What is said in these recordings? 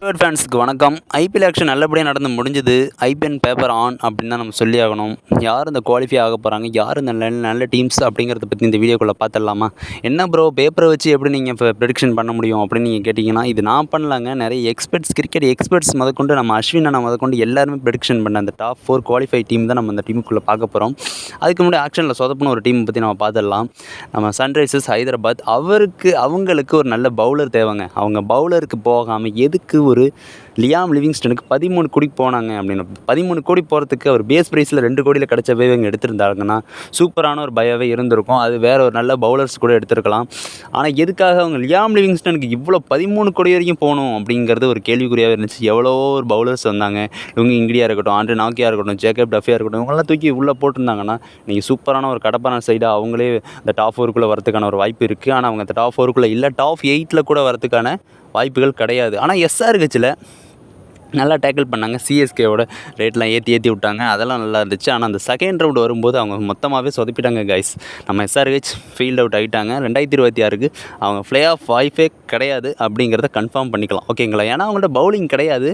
Football ஃபேன்ஸுக்கு வணக்கம். IPL action நல்லபடியாக நடந்து முடிஞ்சது. ஐபிஎல் பேப்பர் ஆன் அப்படின்னு தான் நம்ம சொல்லி ஆகணும். யார் இந்த குவாலிஃபை ஆக போகிறாங்க யார் இந்த நல்ல நல்ல டீம்ஸ் அப்படிங்கிறத பற்றி இந்த வீடியோக்குள்ளே பார்த்துடலாமா? என்ன ப்ரோ பேப்பரை வச்சு எப்படி நீங்கள் இப்போ ப்ரெடிக்ஷன் பண்ண முடியும் அப்படின்னு நீங்கள் கேட்டிங்கன்னா இது நான் பண்ணலாங்க. நிறைய எக்ஸ்பர்ட்ஸ் கிரிக்கெட் எக்ஸ்பர்ட்ஸ் முதற்கொண்டு நம்ம அஸ்வின் அண்ணா முதற்கொண்டு எல்லாருமே ப்ரெடிக்ஷன் பண்ண அந்த டாப் ஃபோர் குவாலிஃபை டீம் தான் நம்ம அந்த டீமுக்குள்ளே பார்க்க போகிறோம் அதுக்கு முன்னாடி ஆக்ஷனில் சொதப்பின ஒரு டீம் பற்றி நம்ம பார்த்துடலாம். நம்ம சன்ரைசர்ஸ் ஹைதராபாத் அவருக்கு அவங்களுக்கு ஒரு நல்ல பவுலர் தேவைங்க. அவங்க பவுலருக்கு போகாமல் எதுக்கு ஒரு லியாம் லிவிங்ஸ்டனுக்கு பதிமூணு கோடி போனாங்க அப்படின்னு. பதிமூணு கோடி போகிறதுக்கு அவர் பேஸ் ப்ரைஸில் ரெண்டு கோடியில் கிடச்சவே இவங்க எடுத்திருந்தாங்கன்னா சூப்பரான ஒரு பயவே இருந்திருக்கும். அது வேற ஒரு நல்ல பவுலர்ஸ் கூட எடுத்திருக்கலாம். ஆனால் எதுக்காக அவங்க லியாம் லிவிங்ஸ்டனுக்கு இவ்வளோ பதிமூணு கோடி வரைக்கும் போகணும் அப்படிங்கிறது ஒரு கேள்விக்குறியாகவே இருந்துச்சு. எவ்வளோ ஒரு பவுலர்ஸ் வந்தாங்க. இவங்க இங்கிலியாக இருக்கட்டும் ஆண்ட்ரு நாக்கியாக இருக்கட்டும் ஜேக்கப் டஃபியாக இருக்கட்டும் இவங்கெல்லாம் தூக்கி உள்ளே போட்டிருந்தாங்கன்னா நீங்கள் சூப்பரான ஒரு கடப்பான சைடாக அவங்களே இந்த டாப் ஃபோருக்குள்ளே வரதுக்கான ஒரு வாய்ப்பு இருக்குது ஆனால் அவங்க அந்த டாப் ஃபோருக்குள்ளே இல்லை டாப் எயிட்டில் கூட வரதுக்கான வாய்ப்புகள் கிடையாது. ஆனால் எஸ்ஆர்ஹெச்சில் நல்லா டேக்கிள் பண்ணாங்க. சிஎஸ்கேவோட ரேட்லாம் ஏற்றி ஏற்றி விட்டாங்க. அதெல்லாம் நல்லா இருந்துச்சு. ஆனால் அந்த செகண்ட் ரவுண்ட் வரும்போது அவங்க மொத்தமாகவே சொதப்பிட்டாங்க கைஸ் நம்ம எஸ்ஆர்ஹெச் ஃபீல்ட் அவுட் ஆகிட்டாங்க ரெண்டாயிரத்தி இருபத்தி ஆறுக்கு அவங்க ஃப்ளே ஆஃப் வாய்ப்பே கிடையாது அப்படிங்கிறத கன்ஃபார்ம் பண்ணிக்கலாம். ஓகேங்களா ஏன்னா அவங்கள்ட்ட பவுலிங் கிடையாது.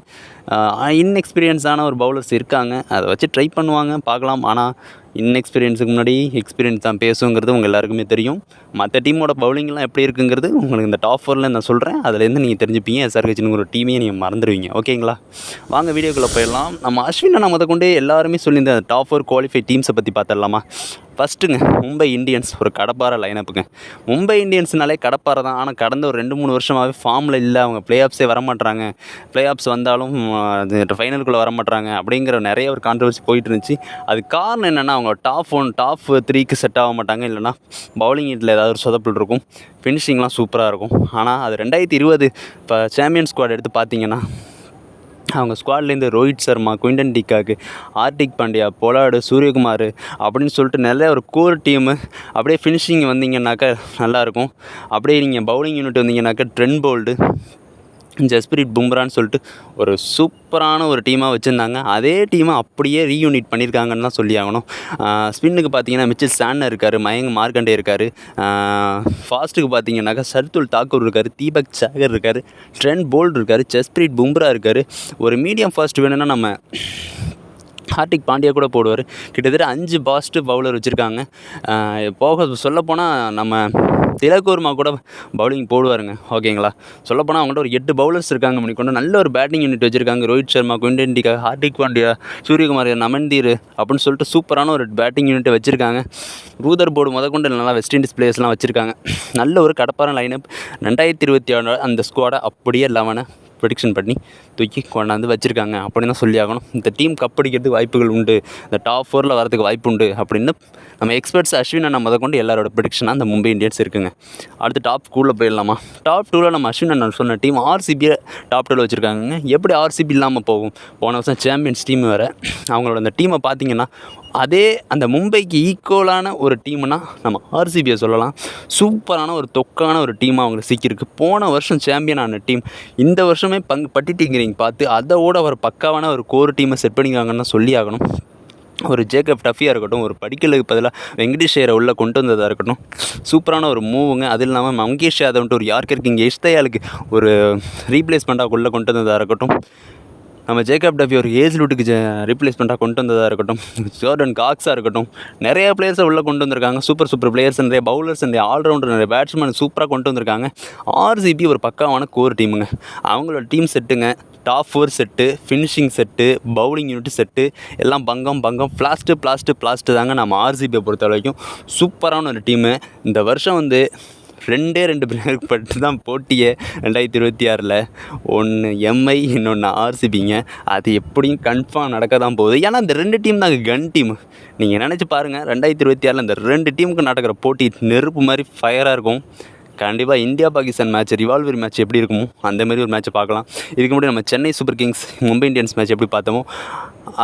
இன்எக்ஸ்பீரியன்ஸான ஒரு பவுலர்ஸ் இருக்காங்க. அதை வச்சு ட்ரை பண்ணுவாங்க பார்க்கலாம். ஆனால் இன்எக்ஸ்பீரியன்ஸுக்கு முன்னாடி எக்ஸ்பீரியன்ஸ் தான் பேசுங்கிறது உங்கள் எல்லாருக்குமே தெரியும். மற்ற டீமோட பவுலிங்லாம் எப்படி இருக்குங்கிறது உங்களுக்கு இந்த டாப் ஃபோரில் நான் சொல்கிறேன் அதுலேருந்து நீங்கள் தெரிஞ்சுப்பீங்க. எஸ்ஆர்ஹெச்னு ஒரு டீமையே நீங்கள் மறந்துடுவீங்க. ஓகேங்களா வாங்க வீடியோக்குள்ளே போயிடலாம். நம்ம அஸ்வினை நான் முத கொண்டே எல்லாருமே சொல்லியிருந்தேன் டாப் ஃபோர் குவாலிஃபை டீம்ஸை பற்றி பார்த்துடலாமா? ஃபஸ்ட்டுங்க மும்பை இந்தியன்ஸ் ஒரு கடப்பாறை லைனப்புங்க மும்பை இந்தியன்ஸ்னாலே கடப்பாரை தான். ஆனால் கடந்த ஒரு ரெண்டு மூணு வருஷமாகவே ஃபார்மில் இல்லை. அவங்க ப்ளே ஆஃப்ஸே வரமாட்றாங்க ப்ளே ஆஃப்ஸ் வந்தாலும் ஃபைனலுக்குள்ளே வரமாட்றாங்க அப்படிங்கிற நிறைய ஒரு கான்ட்ரவர்சி போயிட்டு இருந்துச்சு அது காரணம் என்னென்னா அவங்க டாப் ஒன் டாப் த்ரீக்கு செட் ஆக மாட்டாங்க. இல்லைனா பவுலிங் இதில் ஏதாவது ஒரு சொதப்பல் இருக்கும். ஃபினிஷிங்லாம் சூப்பராக இருக்கும். ஆனால் அது ரெண்டாயிரத்தி இருபது இப்போ சாம்பியன் ஸ்குவாட் எடுத்து பார்த்தீங்கன்னா அவங்க ஸ்குவாட்லேருந்து Rohit Sharma Quinton de Kock Hardik Pandya Pollard Suryakumar அப்படின்னு சொல்லிட்டு நல்ல ஒரு கோர் டீமு அப்படியே ஃபினிஷிங் வந்தீங்கன்னாக்கா நல்லாயிருக்கும் அப்படியே நீங்கள் பவுலிங் யூனிட் வந்தீங்கன்னாக்கா ட்ரெண்ட் போல்டு ஜஸ்பிரிட் பும்ரான்னு சொல்லிட்டு ஒரு சூப்பரான ஒரு டீமாக வச்சுருந்தாங்க. அதே டீமை அப்படியே ரீயூனிட் பண்ணியிருக்காங்கன்னு தான் சொல்லி ஆகணும். ஸ்பின்னுக்கு பார்த்தீங்கன்னா மிச்சில் சாண்டர் இருக்கார் மயங்க் மார்க்கண்டே இருக்கார். ஃபாஸ்ட்டுக்கு பார்த்தீங்கன்னாக்கா சர்துல் தாக்கூர் இருக்கார் தீபக் சாகர் இருக்கார் ட்ரெண்ட் போல்ட் இருக்கார் ஜஸ்பிரிட் பும்ரா இருக்கார். ஒரு மீடியம் ஃபாஸ்ட் வேணும்னா நம்ம ஹார்திக் பாண்டியா கூட போடுவார். கிட்டத்தட்ட அஞ்சு பாஸ்ட்டு பவுலர் வச்சுருக்காங்க. போக சொல்லப்போனால் நம்ம திலகூர்மா கூட பவுலிங் போடுவாருங்க. ஓகேங்களா சொல்லப்போனால் அவங்கள்ட்ட ஒரு எட்டு பவுலர்ஸ் இருக்காங்க மணிக்கொண்டு நல்ல ஒரு பேட்டிங் யூனிட் வச்சுருக்காங்க. ரோஹித் சர்மா குவிண்டன் டிகா ஹார்திக் பாண்டியா சூரியகுமார் நமன்தீர் அப்படின்னு சொல்லிட்டு சூப்பரான ஒரு பேட்டிங் யூனிட்டை வச்சுருக்காங்க. ரூதர் போர்டு முதற்கொண்டு நல்லா வெஸ்ட் இண்டீஸ் பிளேயர்ஸ்லாம் வச்சுருக்காங்க. நல்ல ஒரு கடப்பான லைனப் ரெண்டாயிரத்தி இருபத்தி ஆறு அந்த ஸ்குவாடை அப்படியே லெவனை ப்ரெடிக்ஷன் பண்ணி தூக்கி கொண்டாந்து வச்சுருக்காங்க. அப்படின்னு தான் சொல்லி ஆகணும் இந்த டீம் கப் அடிக்கிறதுக்கு வாய்ப்புகள் உண்டு. இந்த டாப் ஃபோரில் வரதுக்கு வாய்ப்பு உண்டு. அப்படின்னு நம்ம எக்ஸ்பர்ட்ஸ் அஸ்வின் அண்ணா முத கொண்டு எல்லாரோட ப்ரெடிக்ஷனாக அந்த மும்பை இந்தியன்ஸ் இருக்குங்க. அடுத்து டாப் டூவில் போயிடலாமா? டாப் டூவில் நம்ம அஸ்வின் அண்ணன் சொன்ன டீம் ஆர்சிபியை டாப் டூவில் வச்சுருக்காங்க எப்படி ஆர்சிபி இல்லாமல் போகும்? போன வருஷம் சாம்பியன்ஸ் டீம் வேறு. அவங்களோட அந்த டீமை பார்த்தீங்கன்னா அதே அந்த மும்பைக்கு ஈக்குவலான ஒரு டீம்னா நம்ம ஆர்சிபியை சொல்லலாம். சூப்பரான ஒரு தொக்கான ஒரு டீமாக அவங்களுக்கு சிக்கியிருக்கு. போன வருஷம் சாம்பியன் ஆன டீம் இந்த வருஷம் பங்கு பட்டிட்டிங்கிறீங்க பார்த்து. அதோட ஒரு பக்காவான ஒரு கோர் டீமை செட் பண்ணிக்காங்கன்னு சொல்லி ஆகணும். ஒரு ஜேக்கப் டஃபியாக இருக்கட்டும் ஒரு படிக்கலுக்கு பதிலாக வெங்கடேஷ் ஐயரை உள்ளே கொண்டு வந்ததாக இருக்கட்டும் சூப்பரான ஒரு மூவுங்க அது இல்லாமல் மங்கேஷ் யாதவ்ன்ட்டு ஒரு யார்கர் இங்கே எஷ்தயாளுக்கு ஒரு ரீப்ளேஸ்மெண்ட்டாக உள்ளே கொண்டு வந்ததாக இருக்கட்டும். நம்ம ஜேக்கப் டஃபி ஒரு ஏஜ் லூட்டுக்கு ஜே ரீப்ளேஸ்மெண்ட்டாக கொண்டு வந்ததாக இருக்கட்டும் ஜோர்டன் காக்ஸாக இருக்கட்டும் நிறைய பிளேயர்ஸை உள்ளே கொண்டு வந்திருக்காங்க. சூப்பர் சூப்பர் பிளேயர்ஸ் நிறைய பவுலர்ஸ் நிறைய ஆல்ரவுண்டர் நிறைய பேட்ஸ்மேன் சூப்பராக கொண்டு வந்திருக்காங்க. ஆர்சிபி ஒரு பக்காவான கோர் டீமுங்க அவங்களோட team செட்டுங்க top four set finishing set bowling unit set எல்லாம் பங்கம் பங்கம் பிளாஸ்ட்டு பிளாஸ்ட்டு பிளாஸ்ட்டு தாங்க நம்ம ஆர்சிபியை பொறுத்த வரைக்கும் சூப்பரான ஒரு டீமு இந்த வருஷம் வந்து ரெண்டே ரெண்டு பிளேயருக்கு பட்டு தான் போட்டியே ரெண்டாயிரத்தி இருபத்தி ஆறில். ஒன்று எம்ஐ இன்னொன்று ஆர்சிபிங்க அது எப்படியும் கன்ஃபார்ம் நடக்க தான் போகுது. ஏன்னா இந்த ரெண்டு டீம் தான் கன் டீம் நீங்கள் நினச்சி பாருங்கள் ரெண்டாயிரத்தி இருபத்தி ஆறில் அந்த ரெண்டு டீமுக்கு நடக்கிற போட்டி நெருப்பு மாதிரி ஃபயராக இருக்கும். கண்டிப்பாக India Pakistan match revolver match எப்படி இருக்குமோ அந்த மாதிரி ஒரு மேட்ச்சை பார்க்கலாம். இதுக்கு முன்னாடி நம்ம Chennai Super Kings Mumbai Indians match எப்படி பார்த்தோமோ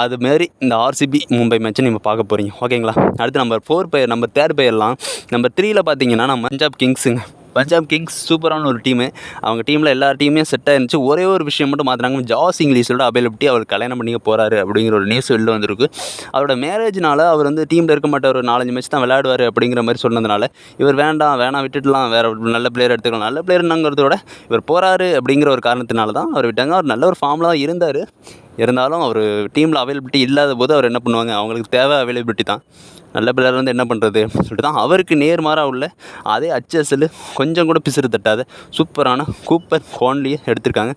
அதுமாரி இந்த ஆர்சிபி மும்பை மேட்ச்சை நீங்கள் பார்க்க போகிறீங்க ஓகேங்களா அடுத்து number four fire number third பயர்லாம் number த்ரீயில் பார்த்தீங்கன்னா நம்ம பஞ்சாப் கிங்ஸுங்க பஞ்சாப் கிங்ஸ் சூப்பரான ஒரு டீமு. அவங்க டீமில் எல்லா டீமே செட்டாக இருந்துச்சு. ஒரே ஒரு விஷயம் மட்டும் மாற்றினாங்க ஜாஸ் இங்கிலீஷோட அவைலபிலிட்டி அவர் கல்யாணம் பண்ணிக்க போகிறாரு அப்படிங்கிற ஒரு நியூஸ் வெளில வந்திருக்கு. அவரோட மேரேஜ்னால அவர் வந்து டீமில் இருக்க மாட்டார். ஒரு நாலஞ்சு மேட்ச் தான் விளையாடுவார் அப்படிங்கிற மாதிரி சொன்னதுனால இவர் வேண்டாம் வேணாம் விட்டுடலாம் வேறு நல்ல பிளேயர் எடுத்துக்கலாம். நல்ல பிளேயர்னாங்கிறதோட இவர் போகிறாரு அப்படிங்கிற ஒரு காரணத்தினால தான் அவர் விட்டாங்க. அவர் நல்ல ஒரு ஃபார்மில் தான் இருந்தார். இருந்தாலும் அவர் டீமில் அவைலபிலிட்டி இல்லாத போது அவர் என்ன பண்ணுவாங்க? அவங்களுக்கு தேவை அவைலபிலிட்டி தான். நல்ல பிளேயர் வந்து என்ன பண்ணுறது சொல்லிட்டு தான் அவருக்கு நேர்மாறாக உள்ள அதே ஹச்எஸ்எல் கொஞ்சம் கூட பிசுறு தட்டாத சூப்பரான கூப்பர் கோன்லியை எடுத்திருக்காங்க.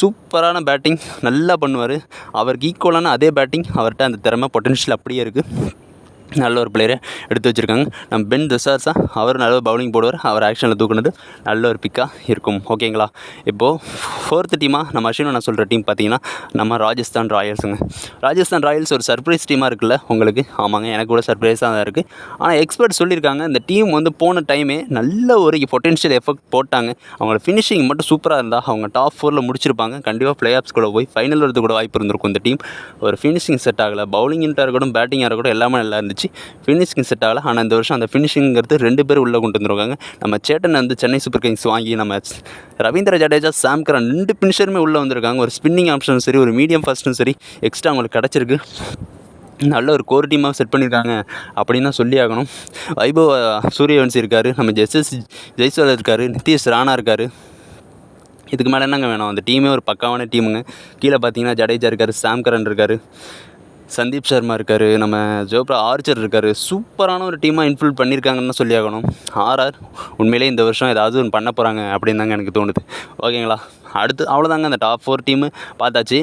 சூப்பரான பேட்டிங் நல்லா பண்ணுவார். அவருக்கு ஈக்குவலான அதே பேட்டிங் அவர்கிட்ட அந்த திறமை பொட்டன்ஷியல் அப்படியே இருக்குது நல்ல ஒரு பிளேயரை எடுத்து வச்சுருக்காங்க. நம்ம பென் துசார்ஸா அவர் நல்ல பவுலிங் போடுவார். அவர் ஆக்ஷனில் தூக்குனது நல்ல ஒரு பிக்காக இருக்கும். ஓகேங்களா இப்போது ஃபோர்த்து டீமாக நம்ம அஸ்வின் நான் சொல்கிற டீம் பார்த்தீங்கன்னா நம்ம ராஜஸ்தான் ராயல்ஸுங்க. ராஜஸ்தான் ராயல்ஸ் ஒரு சர்ப்ரைஸ் டீமாக இருக்குல்ல உங்களுக்கு? ஆமாங்க எனக்கு கூட சர்ப்ரைஸாக தான் இருக்குது ஆனால் எக்ஸ்பர்ட் சொல்லியிருக்காங்க இந்த டீம் வந்து போன டைமே நல்ல ஒரு பொட்டென்ஷியல் எஃபெக்ட் போட்டாங்க. அவங்களோட ஃபினிஷிங் மட்டும் சூப்பராக இருந்தால் அவங்க டாப் ஃபோரில் முடிச்சிருப்பாங்க. கண்டிப்பாக பிளே ஆஃப்ஸ் கூட போய் ஃபைனல் வரது கூட வாய்ப்பு இருந்திருக்கும் இந்த டீம் ஒரு ஃபினிஷிங் செட் ஆகலை. பவுலிங்காக இருக்கட்டும் பேட்டிங்காக இருக்கட்டும் எல்லாமே நல்லா இருந்துச்சு. ஃபினிஷிங் செட் ஆகலை. ஆனால் இந்த வருஷம் அந்த ஃபினிஷிங்கிறது ரெண்டு பேர் உள்ளே கொண்டு வந்துருக்காங்க. நம்ம சேட்டன் வந்து சென்னை சூப்பர் கிங்ஸ் வாங்கி நம்ம ரவீந்திர ஜடேஜா சாம் கரன் ரெண்டு ஃபினிஷருமே உள்ளே வந்திருக்காங்க. ஒரு ஸ்பின்னிங் ஆப்ஷனும் சரி ஒரு மீடியம் ஃபஸ்ட்டும் சரி எக்ஸ்ட்ரா அவங்களுக்கு கிடச்சிருக்கு. நல்ல ஒரு கோர் டீமாக செட் பண்ணியிருக்காங்க அப்படின்னு தான் சொல்லி ஆகணும். வைபவ் சூரியவன்சி இருக்கார். நம்ம ஜெஸ்எஸ் ஜெய்ஸ்வால் இருக்கார். நிதிஷ் ராணா இருக்கார். இதுக்கு மேலே என்னங்க வேணும்? அந்த டீமே ஒரு பக்காவான டீமுங்க கீழே பார்த்தீங்கன்னா ஜடேஜா இருக்கார் சாம் கரன் இருக்கார். சந்தீப் சர்மா இருக்கார் நம்ம ஜோப்ரா ஆர்ச்சர் இருக்கார். சூப்பரான ஒரு டீமாக இன்ஃபுல் பண்ணியிருக்காங்கன்னு சொல்லியாகணும் சொல்லி ஆகணும். ஆர்ஆர் உண்மையிலே இந்த வருஷம் ஏதாவது ஒன்று பண்ண போகிறாங்க அப்படின்னு தாங்க எனக்கு தோணுது. ஓகேங்களா அடுத்து அவ்வளோதாங்க அந்த டாப் ஃபோர் டீமு பார்த்தாச்சு.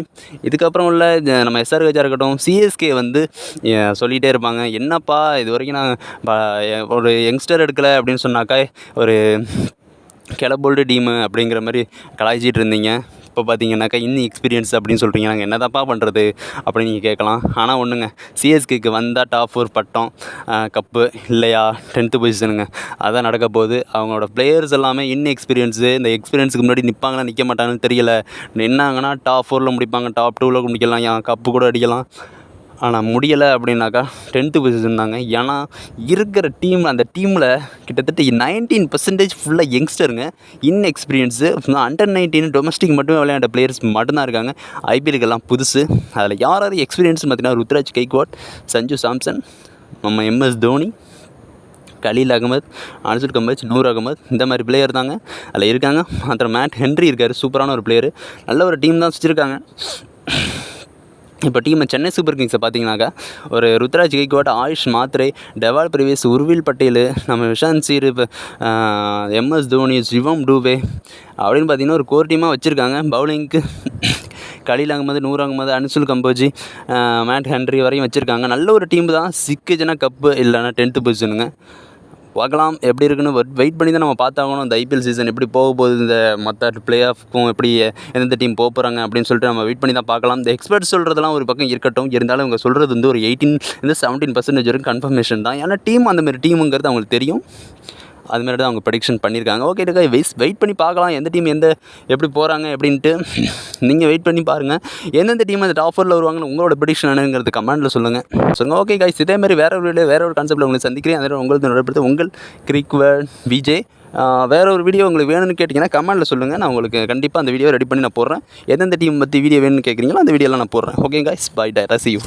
இதுக்கப்புறம் உள்ள நம்ம எஸ்ஆர் கஜா இருக்கட்டும் சிஎஸ்கே வந்து சொல்லிகிட்டே இருப்பாங்க. என்னப்பா இது வரைக்கும் நான் ஒரு யங்ஸ்டர் எடுக்கலை அப்படின்னு சொன்னாக்கா ஒரு கிளபோல்டு டீமு அப்படிங்கிற மாதிரி கலாய்ச்சிட்டு இருந்தீங்க. இப்போ பார்த்தீங்கன்னாக்கா இன்னும் எக்ஸ்பீரியன்ஸ் அப்படின்னு சொல்கிறீங்க நாங்கள் என்னதாப்பா பண்ணுறது அப்படின்னு நீங்கள் கேட்கலாம். ஆனால் ஒன்றுங்க சிஎஸ்கேக்கு வந்தால் டாப் ஃபோர் பட்டம் கப்பு இல்லையா? டென்த்து பொசிஷனுங்க அதான் நடக்க போகுது. அவங்களோட பிளேயர்ஸ் எல்லாமே இன்னும் எக்ஸ்பீரியன்ஸு இந்த எக்ஸ்பீரியன்ஸுக்கு முன்னாடி நிற்பாங்களா நிற்க மாட்டாங்கன்னு தெரியல. நின்னாங்கன்னா டாப் ஃபோரில் முடிப்பாங்க டாப் டூவில் முடிக்கலாம். ஏன் கப்பு கூட அடிக்கலாம். ஆனால் முடியலை அப்படின்னாக்கா டென்த்து பொசிஷன் ஏன்னா இருக்கிற டீம் அந்த டீமில் கிட்டத்தட்ட நைன்டீன் பர்சன்டேஜ் ஃபுல்லாக யங்ஸ்டருங்க இன்எக்ஸ்பீரியன்ஸு அண்டர் நைன்டீன் டொமஸ்டிக் மட்டுமே விளையாண்ட பிளேயர்ஸ் மட்டும்தான் இருக்காங்க. ஐபிஎல்கெல்லாம் புதுசு. அதில் யார் யார் எக்ஸ்பீரியன்ஸ் பார்த்தீங்கன்னா ருத்ராஜ் கைக்வாட் சஞ்சு சாம்சன் நம்ம எம்எஸ் தோனி கலீல் அகமது அன்சுல் கம்பஜ் நூர் அகமது இந்த மாதிரி பிளேயர் தாங்க. அதில் இருக்காங்க. அப்புறம் மேட் ஹென்ரி இருக்கார். சூப்பரான ஒரு பிளேயர் நல்ல ஒரு டீம் தான் வச்சுருக்காங்க. இப்போ டீம் சென்னை சூப்பர் கிங்ஸை பார்த்தீங்கன்னாக்கா ஒரு ருத்ராஜ் கெய்க்வாட் ஆயுஷ் மாத்ரே டெவால் பிரிவேஸ் உருவில் பட்டேல் நம்ம விஷாந்த் சீர் எம்எஸ் தோனி சிவம் டூபே அப்படின்னு பார்த்தீங்கன்னா ஒரு கோர் டீமாக வச்சுருக்காங்க. பவுலிங்க்கு கலீல் அகமது நூர் அகமது அனுசுல் கம்போஜி மேட் ஹென்ரி வரையும் வச்சுருக்காங்க. நல்ல ஒரு டீம் தான். சிக்குச்சுன்னா கப்பு இல்லைன்னா டென்த்து பொசிஷனுங்க பார்க்கலாம். எப்படி இருக்குன்னு வெயிட் பண்ணி தான் நம்ம பார்த்தாகணும். இந்த ஐபிஎல் சீசன் எப்படி போக போகுது இந்த மற்ற பிளே ஆஃப்க்கும் எப்படி எந்தெந்த டீம் போக போகிறாங்க அப்படின்னு சொல்லிட்டு நம்ம வெயிட் பண்ணி தான் பார்க்கலாம். இந்த எக்ஸ்பர்ட் சொல்கிறதெல்லாம் ஒரு பக்கம் இருக்கட்டும். இருந்தாலும் இவங்க சொல்கிறது வந்து ஒரு எயிட்டீன் இந்த செவன்டீன் பர்சன்டேஜ் வரைக்கும் கன்ஃபர்மேஷன் தான். ஏன்னா டீம் அந்த மாதிரி டீமுங்கிறது அவங்களுக்கு தெரியும். அது மாதிரி தான் அவங்க ப்ரடிக்ஷன் பண்ணியிருக்காங்க. ஓகே இருக்கா வெயிட் வெயிட் பண்ணி பார்க்கலாம். எந்த டீம் எந்த எப்படி போகிறாங்க எப்படின்ட்டு நீங்கள் வெயிட் பண்ணி பாருங்கள் எந்தெந்த டீம் அந்த டாப் ஃபோரில் வருவாங்கன்னு உங்களோட ப்ரடிக்ஷன் என்னங்கிறது கமெண்ட்டில் சொல்லுங்கள் சொல்லுங்கள் ஓகே கைஸ் இதே மாதிரி வேறு ஒரு வீடியோ வேறு ஒரு கான்செப்ட்டில் உங்களை சந்திக்கிறேன். அதே உங்களுக்கு நடைபெறுத்து உங்கள் கிரிக்வர்ட் விஜய். வேற ஒரு வீடியோ உங்களுக்கு வேணும்னு கேட்டிங்கன்னா கமெண்ட்டில் சொல்லுங்கள் நான் உங்களுக்கு கண்டிப்பாக அந்த வீடியோ ரெடி பண்ணி நான் போடுறேன். எந்தெந்த டீம் பற்றி வீடியோ வேணும்னு கேட்குறீங்களோ அந்த வீடியோலாம் நான் போடுறேன். ஓகே கைஸ் பை டை ரசியூ